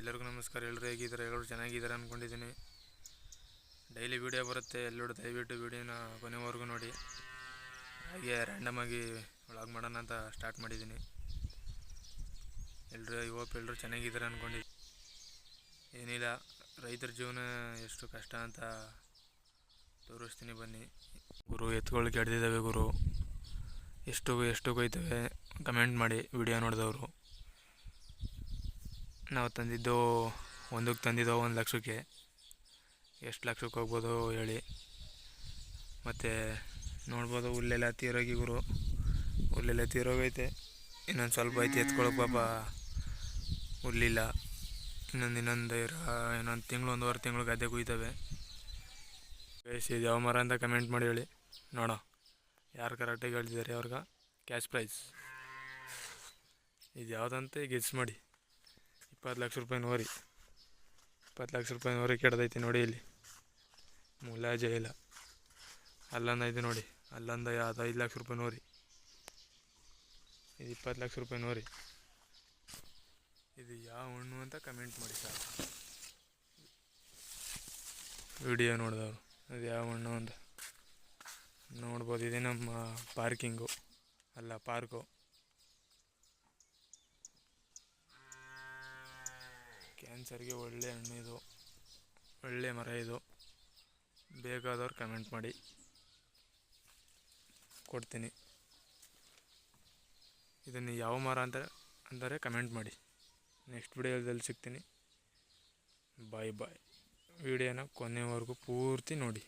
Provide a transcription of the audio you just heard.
ಎಲ್ಲರಿಗೂ ನಮಸ್ಕಾರ. ಎಲ್ಲರೂ ಹೇಗಿದ್ದಾರೆ? ಎಲ್ಲರೂ ಚೆನ್ನಾಗಿದ್ದಾರೆ ಅಂದ್ಕೊಂಡಿದ್ದೀನಿ ಡೈಲಿ ವೀಡಿಯೋ ಬರುತ್ತೆ. ಎಲ್ಲರೂ ದಯವಿಟ್ಟು ವೀಡಿಯೋನ ಕೊನೆವರೆಗೂ ನೋಡಿ. ಹಾಗೆ ರ್ಯಾಂಡಮಾಗಿ ವ್ಲಾಗ್ ಮಾಡೋಣ ಅಂತ ಸ್ಟಾರ್ಟ್ ಮಾಡಿದ್ದೀನಿ. ಎಲ್ಲರೂ ಐ ಹೋಪ್ ಎಲ್ಲರೂ ಚೆನ್ನಾಗಿದ್ದಾರೆ ಅಂದ್ಕೊಂಡಿದ್ದೀನಿ ಏನಿಲ್ಲ, ರೈತರ ಜೀವನ ಎಷ್ಟು ಕಷ್ಟ ಅಂತ ತೋರಿಸ್ತೀನಿ ಬನ್ನಿ. ಗುರು ಎತ್ತುಗಳು ಕೆಡ್ದಿದ್ದಾವೆ ಗುರು. ಎಷ್ಟು ಎಷ್ಟು ಕೊಯ್ತವೆ ಕಮೆಂಟ್ ಮಾಡಿ, ವಿಡಿಯೋ ನೋಡಿದವರು. ನಾವು ತಂದಿದ್ದು ಒಂದಕ್ಕೆ ತಂದಿದ್ದೋ ಒಂದು ಲಕ್ಷಕ್ಕೆ. ಎಷ್ಟು ಲಕ್ಷಕ್ಕೆ ಹೋಗ್ಬೋದು ಹೇಳಿ. ಮತ್ತು ನೋಡ್ಬೋದು ಹುಲ್ಲೆಲ್ಲ ತೀರೋಗಿ ಗುರು. ಹುಲ್ಲೆಲ್ಲ ತೀರೋಗೈತೆ. ಇನ್ನೊಂದು ಸ್ವಲ್ಪ ಐತೆ ಎತ್ಕೊಳಕ್ಕೆ ಪಾಪ. ಹುಲ್ಲಿಲ್ಲ. ಇನ್ನೊಂದು ಇನ್ನೊಂದು ಇನ್ನೊಂದು ತಿಂಗಳು, ಒಂದೂವರೆ ತಿಂಗಳು ಗದ್ದೆ ಕುಯ್ತವೆ. ಬೇಸಿ ಯಾವ ಮರ ಅಂತ ಕಮೆಂಟ್ ಮಾಡಿ ಹೇಳಿ. ನೋಡೋ. ಯಾರು ಕರೆಕ್ಟಾಗಿ ಹೇಳ್ತಿದ್ದಾರೆ ಅವ್ರಿಗೆ? ಕ್ಯಾಶ್ ಪ್ರೈಸ್ ಇದು ಯಾವುದಂತ ಗೆಸ್ ಮಾಡಿ. ಇಪ್ಪತ್ತು ಲಕ್ಷ ರೂಪಾಯಿ ನೋರಿ ಇಪ್ಪತ್ತು ಲಕ್ಷ ರೂಪಾಯಿ ನೋರಿ ಕೆಡ್ದೈತಿ ನೋಡಿ ಇಲ್ಲಿ. ಮುಲಾಜೆ ಇಲ್ಲ ಅಲ್ಲೊಂದು ಐತೆ ನೋಡಿ. ಅಲ್ಲಂದ ಅದು ಐದು ಲಕ್ಷ ರೂಪಾಯಿ ನೋರಿ ಇದು ಇಪ್ಪತ್ತು ಲಕ್ಷ ರೂಪಾಯಿ ನೋರಿ ಇದು ಯಾವ ಹಣ್ಣು ಅಂತ ಕಮೆಂಟ್ ಮಾಡಿ ಸರ್ ವಿಡಿಯೋ ನೋಡಿದವರು. ಅದು ಯಾವ ಹಣ್ಣು ಅಂತ. ನೋಡ್ಬೋದು, ಇದೆ ನಮ್ಮ ಪಾರ್ಕಿಂಗು ಅಲ್ಲ ಪಾರ್ಕು ಕ್ಯಾನ್ಸರ್ಗೆ ಒಳ್ಳೆ ಹಣ್ಣು ಇದು. ಒಳ್ಳೆ ಮರ ಇದು. ಬೇಕಾದವ್ರು ಕಮೆಂಟ್ ಮಾಡಿ. ಕೊಡ್ತೀನಿ. ಇದನ್ನು ಯಾವ ಮರ ಅಂತ ಅಂದರೆ ಕಮೆಂಟ್ ಮಾಡಿ. ನೆಕ್ಸ್ಟ್ ವಿಡಿಯೋದಲ್ಲಿ ಸಿಗ್ತೀನಿ. ಬಾಯ್ ಬಾಯ್ ವಿಡಿಯೋನ ಕೊನೆವರೆಗೂ ಪೂರ್ತಿ ನೋಡಿ.